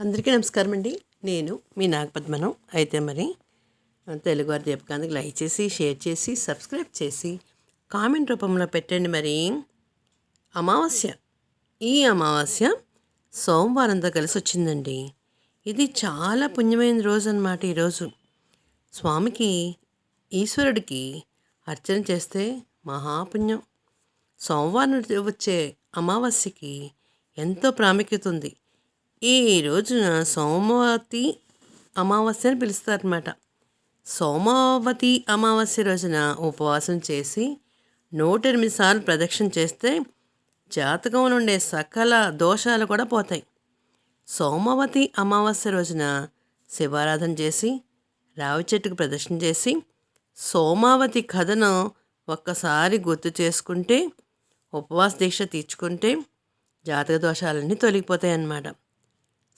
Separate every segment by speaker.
Speaker 1: అందరికీ నమస్కారం అండి. నేను మీ నాగపద్మనం. అయితే మరి తెలుగువారి దీపకాంతకి లైక్ చేసి షేర్ చేసి సబ్స్క్రైబ్ చేసి కామెంట్ రూపంలో పెట్టండి మరి. అమావాస్య. ఈ అమావాస్య సోమవారంతో కలిసి వచ్చిందండి. ఇది చాలా పుణ్యమైన రోజు అన్నమాట ఈరోజు స్వామికి ఈశ్వరుడికి అర్చన చేస్తే మహాపుణ్యం. సోమవారం వచ్చే అమావాస్యకి ఎంతో ప్రాముఖ్యత ఉంది. ఈ రోజున సోమవతి అమావాస్య అని పిలుస్తారనమాట సోమవతి అమావాస్య రోజున ఉపవాసం చేసి నూట ఎనిమిది సార్లు ప్రదక్షిణ చేస్తే జాతకంలో ఉండే సకల దోషాలు కూడా పోతాయి. సోమవతి అమావాస్య రోజున శివారాధన చేసి రావి చెట్టుకు ప్రదర్శన చేసి సోమావతి కథను ఒక్కసారి గుర్తు చేసుకుంటే ఉపవాస దీక్ష తీర్చుకుంటే జాతక దోషాలన్నీ తొలగిపోతాయి అన్నమాట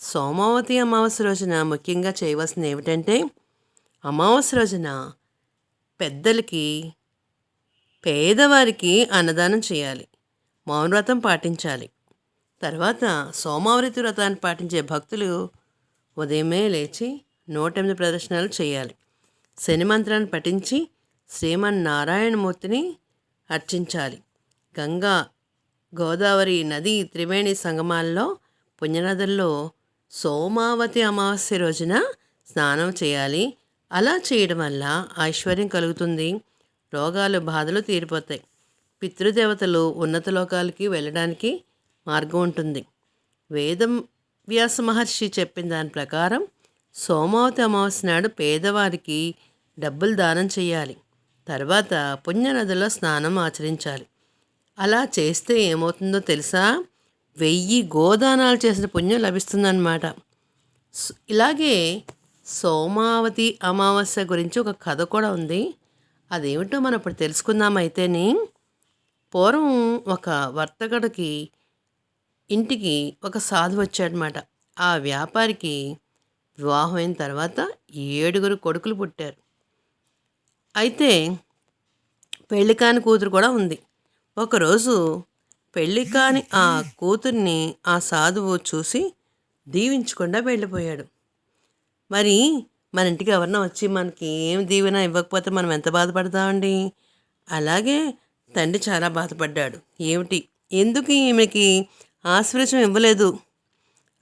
Speaker 1: సోమావతి అమావాస్య రోజున ముఖ్యంగా చేయవలసింది ఏమిటంటే అమావాస్య రోజున పెద్దలకి పేదవారికి అన్నదానం చేయాలి మౌనవ్రతం పాటించాలి. తర్వాత సోమావృతి వ్రతాన్ని పాటించే భక్తులు ఉదయమే లేచి నూట ఎనిమిది ప్రదర్శనలు చేయాలి. శని మంత్రాన్ని పఠించి శ్రీమన్నారాయణమూర్తిని అర్చించాలి. గంగా గోదావరి నది త్రివేణి సంగమాల్లో పుణ్యనదుల్లో సోమావతి అమావాస్య రోజున స్నానం చేయాలి. అలా చేయడం వల్ల ఐశ్వర్యం కలుగుతుంది. రోగాలు బాధలు తీరిపోతాయి. పితృదేవతలు ఉన్నత లోకాలకి వెళ్ళడానికి మార్గం ఉంటుంది. వేదం వ్యాస మహర్షి చెప్పిన దాని ప్రకారం సోమావతి అమావాస్య నాడు పేదవారికి డబ్బులు దానం చేయాలి. తర్వాత పుణ్యనదిలో స్నానం ఆచరించాలి. అలా చేస్తే ఏమవుతుందో తెలుసా? వెయ్యి గోదానాలు చేసిన పుణ్యం లభిస్తుందన్నమాట. ఇలాగే సోమావతి అమావాస్య గురించి ఒక కథ కూడా ఉంది. అదేమిటో మనం ఇప్పుడు తెలుసుకుందాం అయితేని. పూర్వం ఒక వర్తకుడికి ఇంటికి ఒక సాధు వచ్చాడనమాట ఆ వ్యాపారికి వివాహం అయిన తర్వాత ఏడుగురు కొడుకులు పుట్టారు. అయితే పెళ్ళి కాని కూతురు కూడా ఉంది. ఒకరోజు పెళ్ళి కాని ఆ కూతుర్ని ఆ సాధువు చూసి దీవించకుండా వెళ్ళిపోయాడు. మరి మన ఇంటికి ఎవరన్నా వచ్చి మనకి ఏం దీవెన ఇవ్వకపోతే మనం ఎంత బాధపడతామండి? అలాగే తండ్రి చాలా బాధపడ్డాడు. ఏమిటి? ఎందుకు ఈమెకి ఆశ్వర్యం ఇవ్వలేదు?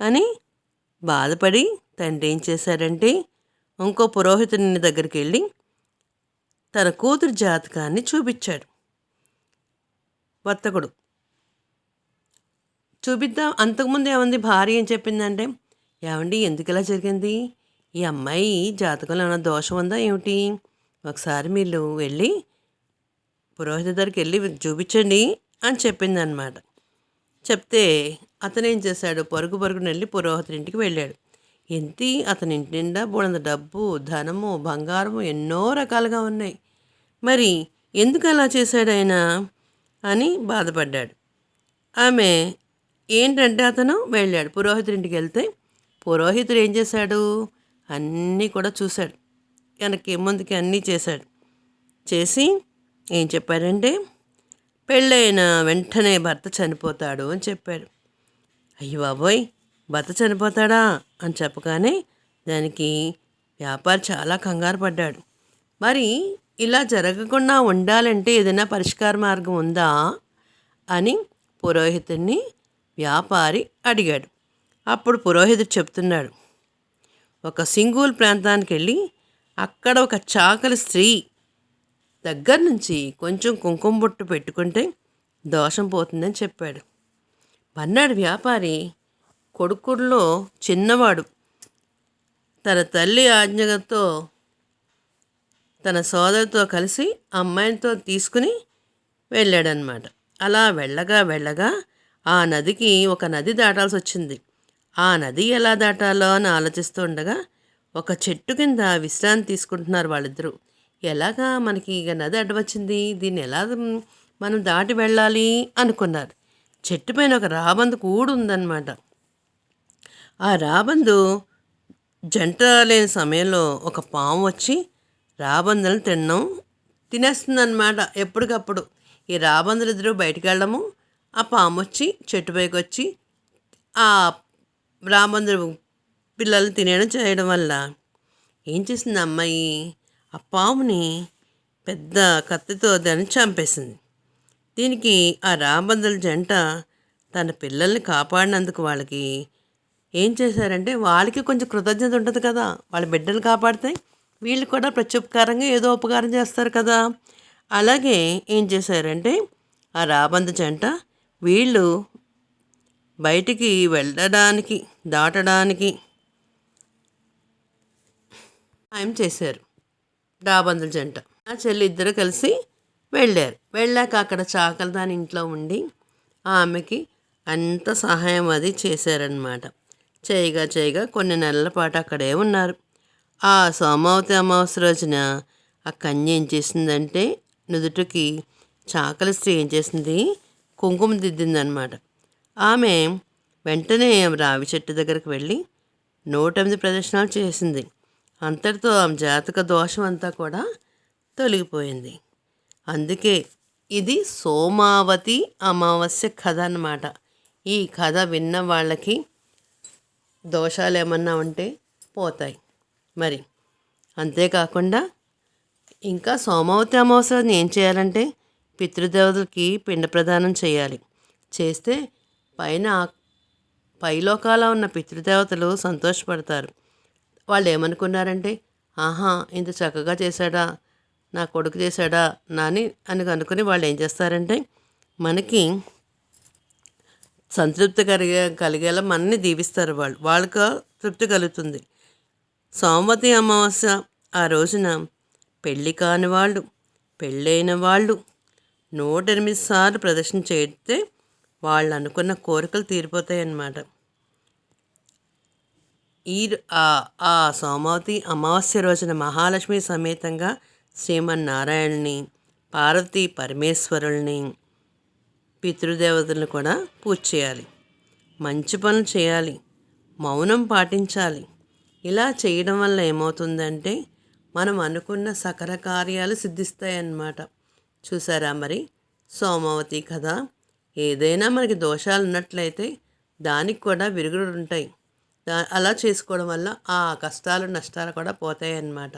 Speaker 1: అని బాధపడి తండ్రి ఏం చేశాడంటే ఇంకో పురోహితుని దగ్గరికి వెళ్ళి తన కూతురు జాతకాన్ని చూపించాడు. వర్తకుడు చూపిద్దాం. అంతకుముందు ఏమంది భార్య ఏం చెప్పిందంటే ఏమండి ఎందుకు ఇలా జరిగింది? ఈ అమ్మాయి జాతకంలో ఏమైనా దోషం ఉందా ఏమిటి? ఒకసారి మీరు వెళ్ళి పురోహిత దగ్గరికి వెళ్ళి చూపించండి అని చెప్పిందనమాట. చెప్తే అతను ఏం చేశాడు? పరుగు పరుగున వెళ్ళి పురోహితుడి ఇంటికి వెళ్ళాడు. ఎంతి అతని ఇంటి నిండా బోడంత డబ్బు ధనము బంగారము ఎన్నో రకాలుగా ఉన్నాయి. మరి ఎందుకు అలా చేశాడు ఆయన? అని బాధపడ్డాడు. ఆమె ఏంటంటే అతను వెళ్ళాడు. పురోహితుడింటికి వెళ్తే పురోహితుడు ఏం చేశాడు? అన్నీ కూడా చూశాడు. వెనక్కి ముందుకి అన్నీ చేశాడు. చేసి ఏం చెప్పాడంటే పెళ్ళైన వెంటనే భర్త చనిపోతాడు అని చెప్పాడు. అయ్యో బాబోయ్! భర్త చనిపోతాడా? అని చెప్పగానే దానికి వ్యాపారి చాలా కంగారు పడ్డాడు. మరి ఇలా జరగకుండా ఉండాలంటే ఏదైనా పరిష్కార మార్గం ఉందా? అని పురోహితుడిని వ్యాపారి అడిగాడు. అప్పుడు పురోహితుడు చెప్తున్నాడు. ఒక సింగూల్ ప్రాంతానికి వెళ్ళి అక్కడ ఒక చాకలి స్త్రీ దగ్గర నుంచి కొంచెం కుంకుమ బొట్టు పెట్టుకుంటే దోషం పోతుందని చెప్పాడు. పన్నాడు వ్యాపారి కొడుకుల్లో చిన్నవాడు. తన తల్లి ఆజ్ఞతో తన సోదరితో కలిసి అమ్మాయితో తీసుకుని వెళ్ళాడనమాట అలా వెళ్ళగా వెళ్ళగా ఆ నదికి ఒక నది దాటాల్సి వచ్చింది ఆ నది ఎలా దాటాలో అని ఆలోచిస్తూ ఉండగా ఒక చెట్టు కింద విశ్రాంతి తీసుకుంటున్నారు వాళ్ళిద్దరూ. ఎలాగా మనకి ఇక నది అడ్డవచ్చింది? దీన్ని ఎలా మనం దాటి వెళ్ళాలి? అనుకున్నారు. చెట్టు పైన ఒక రాబందు కూడు ఉందన్నమాట ఆ రాబందు జంట లేని సమయంలో ఒక పాము వచ్చి రాబందులను తినడం తినేస్తుందన్నమాట ఎప్పటికప్పుడు. ఈ రాబందులు ఇద్దరు బయటికి వెళ్ళడము ఆ పాము వచ్చి చెట్టు పైకి వచ్చి ఆ రామందరు పిల్లల్ని తినేయడం చేయడం వల్ల ఏం చేసింది అమ్మాయి? ఆ పాముని పెద్ద కత్తితో దాన్ని చంపేసింది. దీనికి ఆ రాబందుల జంట తన పిల్లల్ని కాపాడినందుకు వాళ్ళకి ఏం చేశారంటే వాళ్ళకి కొంచెం కృతజ్ఞత ఉంటుంది కదా. వాళ్ళ బిడ్డలు కాపాడితే వీళ్ళు కూడా ప్రత్యుపకారంగా ఏదో ఉపకారం చేస్తారు కదా. అలాగే ఏం చేశారంటే ఆ రాబంద జంట వీళ్ళు బయటికి వెళ్ళడానికి దాటడానికి సాయం చేశారు. డాబందుల జంట. ఆ చెల్లి ఇద్దరు కలిసి వెళ్ళారు. వెళ్ళాక అక్కడ చాకలి దాని ఇంట్లో ఉండి ఆమెకి అంత సహాయం అది చేశారనమాట చేయగా చేయగా కొన్ని నెలల పాటు అక్కడే ఉన్నారు. ఆ సోమావతి అమావాస్య రోజున ఆ కన్య ఏం చేసిందంటే నుదుటికి చాకలి స్త్రీ ఏం చేసింది? కుంకుమ దిద్దిందనమాట. ఆమె వెంటనే రావి చెట్టు దగ్గరికి వెళ్ళి నూట ఎనిమిది ప్రదర్శనలు చేసింది. అంతటితో ఆమె జాతక దోషం అంతా కూడా తొలగిపోయింది. అందుకే ఇది సోమావతి అమావాస్య కథ అన్నమాట. ఈ కథ విన్న వాళ్ళకి దోషాలు ఏమన్నా ఉంటే పోతాయి. మరి అంతేకాకుండా ఇంకా సోమావతి అమావాస్యని ఏం చేయాలంటే పితృదేవతలకి పిండ ప్రదానం చేయాలి. చేస్తే పైన పైలోకాల ఉన్న పితృదేవతలు సంతోషపడతారు. వాళ్ళు ఏమనుకున్నారంటే ఆహా ఇంత చక్కగా చేశాడా నా కొడుకు చేశాడా నాని అని అనుకుని వాళ్ళు ఏం చేస్తారంటే మనకి సంతృప్తి కలిగే కలిగేలా మనని దీవిస్తారు వాళ్ళు. వాళ్ళకు తృప్తి కలుగుతుంది. సోమవతి అమావాస్య ఆ రోజున పెళ్ళి కాని వాళ్ళు పెళ్ళైన వాళ్ళు నూట ఎనిమిది సార్లు ప్రదర్శన చేస్తే వాళ్ళు అనుకున్న కోరికలు తీరిపోతాయి అన్నమాట ఈ ఆ సోమావతి అమావాస్య రోజున మహాలక్ష్మి సమేతంగా శ్రీమన్నారాయణని పార్వతీ పరమేశ్వరుల్ని పితృదేవతలను కూడా పూజ చేయాలి. మంచి పనులు చేయాలి. మౌనం పాటించాలి. ఇలా చేయడం వల్ల ఏమవుతుందంటే మనం అనుకున్న సకల కార్యాలు సిద్ధిస్తాయన్నమాట. చూసారా మరి? సోమావతి కథ. ఏదైనా మనకి దోషాలు ఉన్నట్లయితే దానికి కూడా విరుగుడు ఉంటాయి. దా అలా చేసుకోవడం వల్ల ఆ కష్టాలు నష్టాలు కూడా పోతాయి అన్నమాట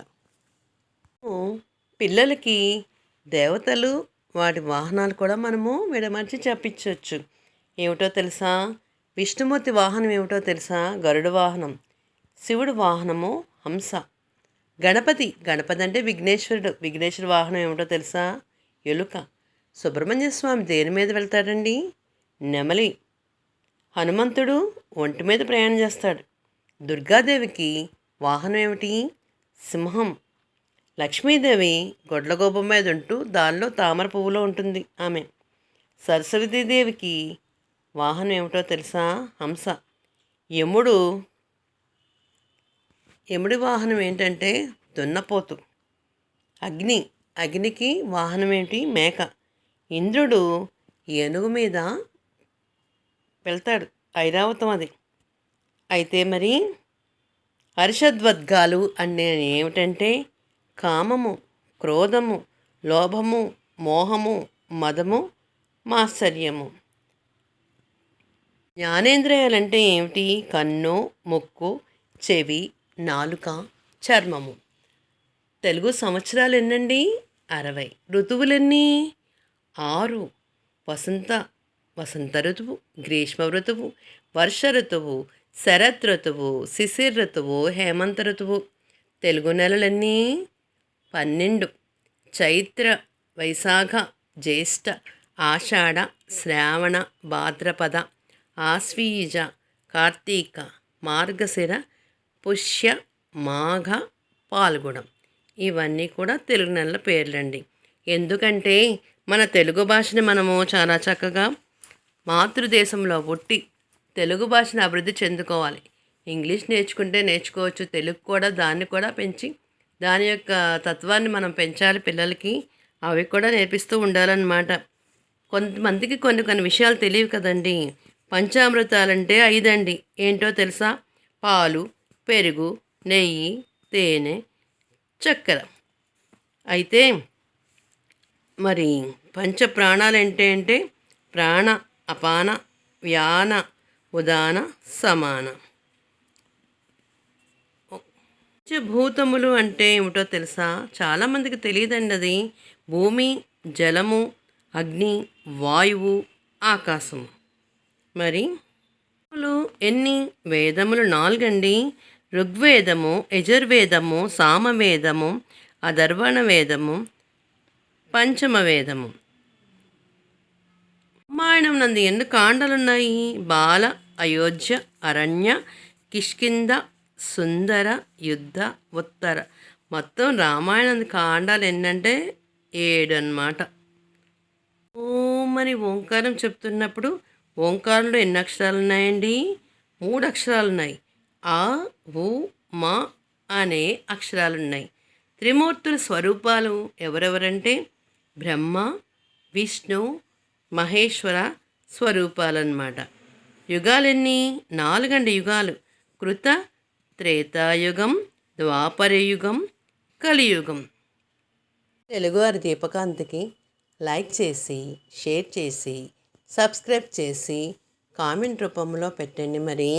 Speaker 1: పిల్లలకి దేవతలు వాటి వాహనాలు కూడా మనము విడమర్చి చెప్పించవచ్చు. ఏమిటో తెలుసా? విష్ణుమూర్తి వాహనం ఏమిటో తెలుసా? గరుడ వాహనం. శివుడు వాహనము హంస. గణపతి గణపతి అంటే విఘ్నేశ్వరుడు. విఘ్నేశ్వర వాహనం ఏమిటో తెలుసా? ఎలుక. సుబ్రహ్మణ్య స్వామి దేని మీద వెళ్తాడండి? నెమలి. హనుమంతుడు ఒంటి మీద ప్రయాణం చేస్తాడు. దుర్గాదేవికి వాహనం ఏమిటి? సింహం. లక్ష్మీదేవి గొడ్లగోపం మీద ఉంటూ దానిలో తామర పువ్వులో ఉంటుంది ఆమె. సరస్వతీదేవికి వాహనం ఏమిటో తెలుసా? హంస. యముడు. యముడి వాహనం ఏంటంటే దున్నపోతు. అగ్ని. అగ్నికి వాహనం మేక. ఇంద్రుడు ఏనుగు మీద వెళ్తాడు. ఐరావతం అది. అయితే మరి హర్షద్వద్గాలు అనే ఏమిటంటే కామము క్రోధము లోభము మోహము మదము మాత్సర్యము. జ్ఞానేంద్రియాలంటే ఏమిటి? కన్ను ముక్కు చెవి నాలుక చర్మము. తెలుగు సంవత్సరాలు ఎన్నండి అరవై. ఋతువులన్నీ? ఆరు. వసంత. వసంత ఋతువు గ్రీష్మ ఋతువు వర్ష ఋతువు శరత్ ఋతువు శిశిర్ ఋతువు హేమంత ఋతువు. తెలుగు నెలలన్నీ? పన్నెండు. చైత్ర వైశాఖ జ్యేష్ఠ ఆషాఢ శ్రావణ భాద్రపద ఆశ్వీజ కార్తీక మార్గశిర పుష్య మాఘ పాల్గొడం ఇవన్నీ కూడా తెలుగు నెలల పేర్లండి. ఎందుకంటే మన తెలుగు భాషని మనము చాలా చక్కగా మాతృదేశంలో పుట్టి తెలుగు భాషను అభివృద్ధి చెందుకోవాలి. ఇంగ్లీష్ నేర్చుకుంటే నేర్చుకోవచ్చు తెలుగు కూడా దాన్ని కూడా పెంచి దాని యొక్క తత్వాన్ని మనం పెంచాలి పిల్లలకి అవి కూడా నేర్పిస్తూ ఉండాలన్నమాట. కొంతమందికి కొన్ని కొన్ని విషయాలు తెలియవు కదండి. పంచామృతాలంటే ఐదండి. ఏంటో తెలుసా? పాలు పెరుగు నెయ్యి తేనె చక్కెర. అయితే మరి పంచ ప్రాణాలు ఏంటి అంటే ప్రాణ అపాన వ్యాన ఉదాన సమాన. పంచభూతములు అంటే ఏమిటో తెలుసా? చాలామందికి తెలియదండి అది. భూమి జలము అగ్ని వాయువు ఆకాశము. మరి ఎన్ని వేదములు నాలుగండి? ఋగ్వేదము యజుర్వేదము సామవేదము అధర్వణ వేదము పంచమ వేదము రామాయణం నందు ఎన్ని కాండలున్నాయి? బాల అయోధ్య అరణ్య కిష్కింద సుందర యుద్ధ ఉత్తర. మొత్తం రామాయణం కాండాలు ఎన్నంటే ఏడు అన్నమాట ఓం అని ఓంకారం చెప్తున్నప్పుడు ఓంకారంలో ఎన్ని అక్షరాలు ఉన్నాయండి మూడు అక్షరాలు ఉన్నాయి ఆ ఉ మా అనే అక్షరాలు ఉన్నాయి త్రిమూర్తుల స్వరూపాలు ఎవరెవరంటే బ్రహ్మ విష్ణు మహేశ్వర స్వరూపాలన్నమాట. యుగాలన్నీ? నాలుగండి యుగాలు. కృత త్రేతాయుగం ద్వాపరయుగం కలియుగం. తెలుగువారి దీపకాంతికి లైక్ చేసి షేర్ చేసి సబ్స్క్రైబ్ చేసి కామెంట్ రూపంలో పెట్టండి మరి.